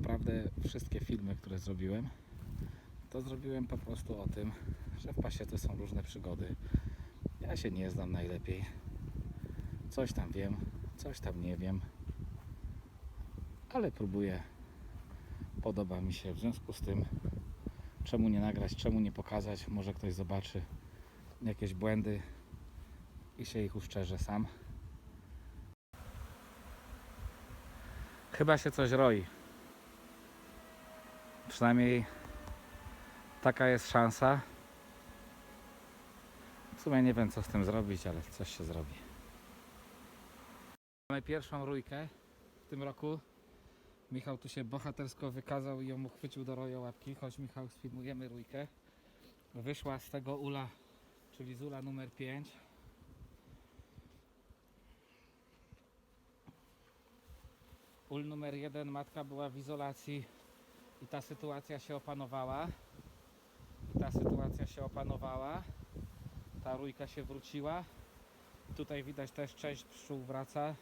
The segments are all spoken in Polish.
naprawdę wszystkie filmy, które zrobiłem, to zrobiłem po prostu o tym, że w pasiece są różne przygody. Ja się nie znam najlepiej. Coś tam wiem, coś tam nie wiem. Ale próbuję. Podoba mi się. W związku z tym, czemu nie nagrać, czemu nie pokazać? Może ktoś zobaczy jakieś błędy i się ich uszczerze sam. Chyba się coś roi. Przynajmniej taka jest szansa. W sumie nie wiem co z tym zrobić, ale coś się zrobi. Mamy pierwszą rójkę w tym roku. Michał tu się bohatersko wykazał i ją uchwycił do roja łapki. Chodź Michał, sfilmujemy rójkę. Wyszła z tego ula, czyli z ula numer 5. Ul numer 1 matka była w izolacji i ta sytuacja się opanowała. I ta sytuacja się opanowała. Ta rójka się wróciła. Tutaj widać też część pszczół wraca.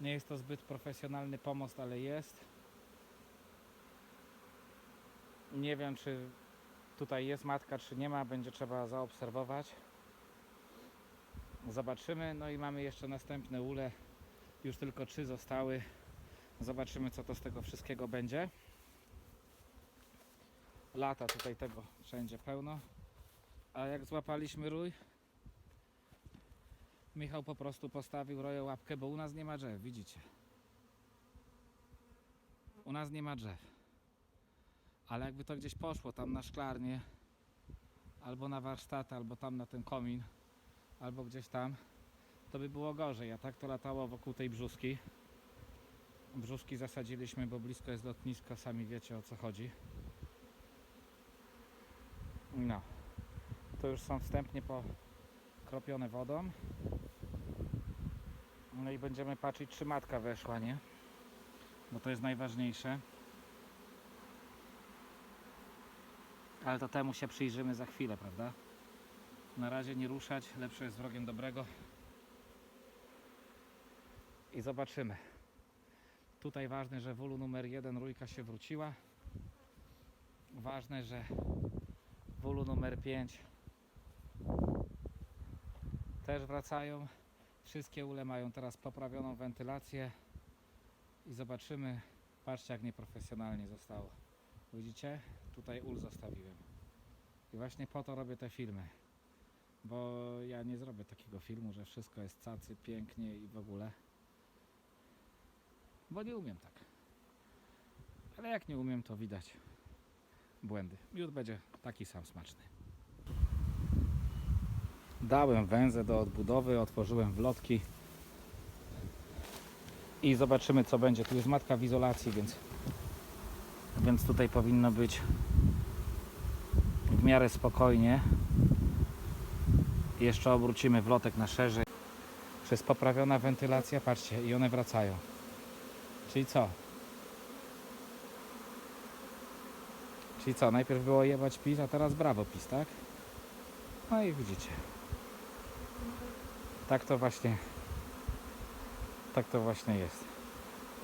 Nie jest to zbyt profesjonalny pomost, ale jest. Nie wiem, czy tutaj jest matka, czy nie ma. Będzie trzeba zaobserwować. Zobaczymy. No i mamy jeszcze następne ule. Już tylko trzy zostały. Zobaczymy, co to z tego wszystkiego będzie. Lata tutaj tego wszędzie pełno. A jak złapaliśmy rój, Michał po prostu postawił roję łapkę, bo u nas nie ma drzew, widzicie. U nas nie ma drzew. Ale jakby to gdzieś poszło tam na szklarnię, albo na warsztat, albo tam na ten komin, albo gdzieś tam, to by było gorzej. A tak to latało wokół tej brzuski. Brzuszki zasadziliśmy, bo blisko jest lotnisko, sami wiecie o co chodzi. No, to już są wstępnie pokropione wodą. No i będziemy patrzeć, czy matka weszła, nie? Bo to jest najważniejsze. Ale to temu się przyjrzymy za chwilę, prawda? Na razie nie ruszać, lepsze jest wrogiem dobrego. I zobaczymy. Tutaj ważne, że w ulu numer 1 rójka się wróciła. Ważne, że w ulu numer 5 też wracają. Wszystkie ule mają teraz poprawioną wentylację i zobaczymy. Patrzcie jak nieprofesjonalnie zostało. Widzicie? Tutaj ul zostawiłem. I właśnie po to robię te filmy. Bo ja nie zrobię takiego filmu, że wszystko jest cacy, pięknie i w ogóle. Bo nie umiem tak. Ale jak nie umiem, to widać błędy. Miód będzie taki sam smaczny. Dałem węzę do odbudowy, otworzyłem wlotki i zobaczymy co będzie. Tu jest matka w izolacji, więc, więc tutaj powinno być w miarę spokojnie. Jeszcze obrócimy wlotek na szerzej. Przez poprawiona wentylacja, patrzcie, i one wracają. Czyli co? Czyli co? Najpierw było jebać pis, a teraz brawo pis, tak? No i widzicie. Tak to właśnie tak to właśnie jest.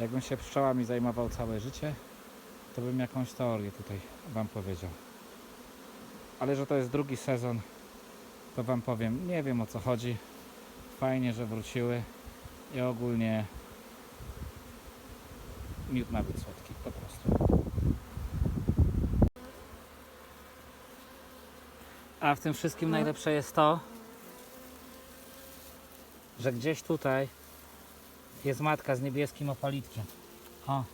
Jakbym się pszczołami zajmował całe życie, to bym jakąś teorię tutaj Wam powiedział. Ale że to jest drugi sezon, to Wam powiem, nie wiem o co chodzi. Fajnie, że wróciły i ogólnie miód być słodki, po prostu. A w tym wszystkim najlepsze jest to, że gdzieś tutaj jest matka z niebieskim opalitkiem. O.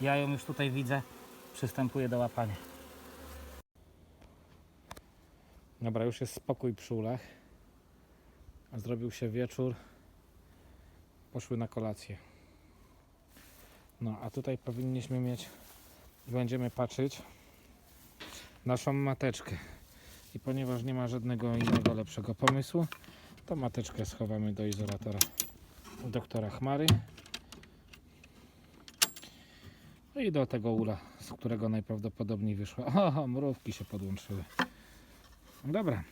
Ja ją już tutaj widzę. Przystępuję do łapania. Dobra, już jest spokój przy ulach. Zrobił się wieczór. Poszły na kolację. No, a tutaj powinniśmy mieć, będziemy patrzeć naszą mateczkę. I ponieważ nie ma żadnego innego lepszego pomysłu, to mateczkę schowamy do izolatora doktora Chmary. No i do tego ula, z którego najprawdopodobniej wyszła. O, mrówki się podłączyły. Dobra.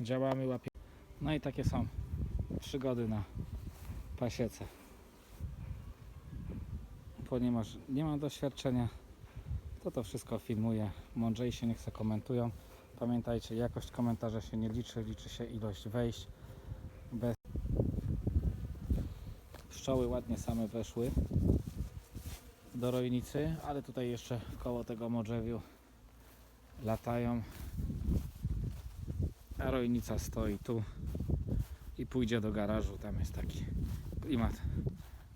Działamy, łapie. No i takie są przygody na pasiece. Ponieważ nie mam doświadczenia, to to wszystko filmuję. Mądrzejsi niech se komentują. Pamiętajcie, jakość komentarza się nie liczy, liczy się ilość wejść. Bez... Pszczoły ładnie same weszły do rojnicy, ale tutaj jeszcze koło tego modrzewiu latają. A rojnica stoi tu i pójdzie do garażu. Tam jest taki klimat,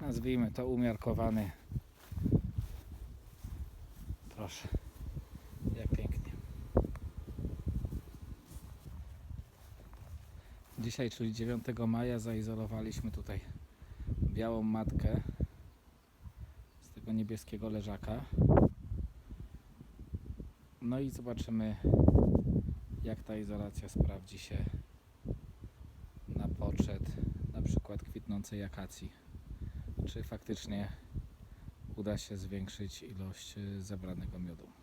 nazwijmy to umiarkowany. Proszę, jak pięknie. Dzisiaj, czyli 9 maja, zaizolowaliśmy tutaj białą matkę z tego niebieskiego leżaka. No i zobaczymy, jak ta izolacja sprawdzi się na poczet na przykład kwitnącej akacji. Czy faktycznie uda się zwiększyć ilość y, zebranego miodu.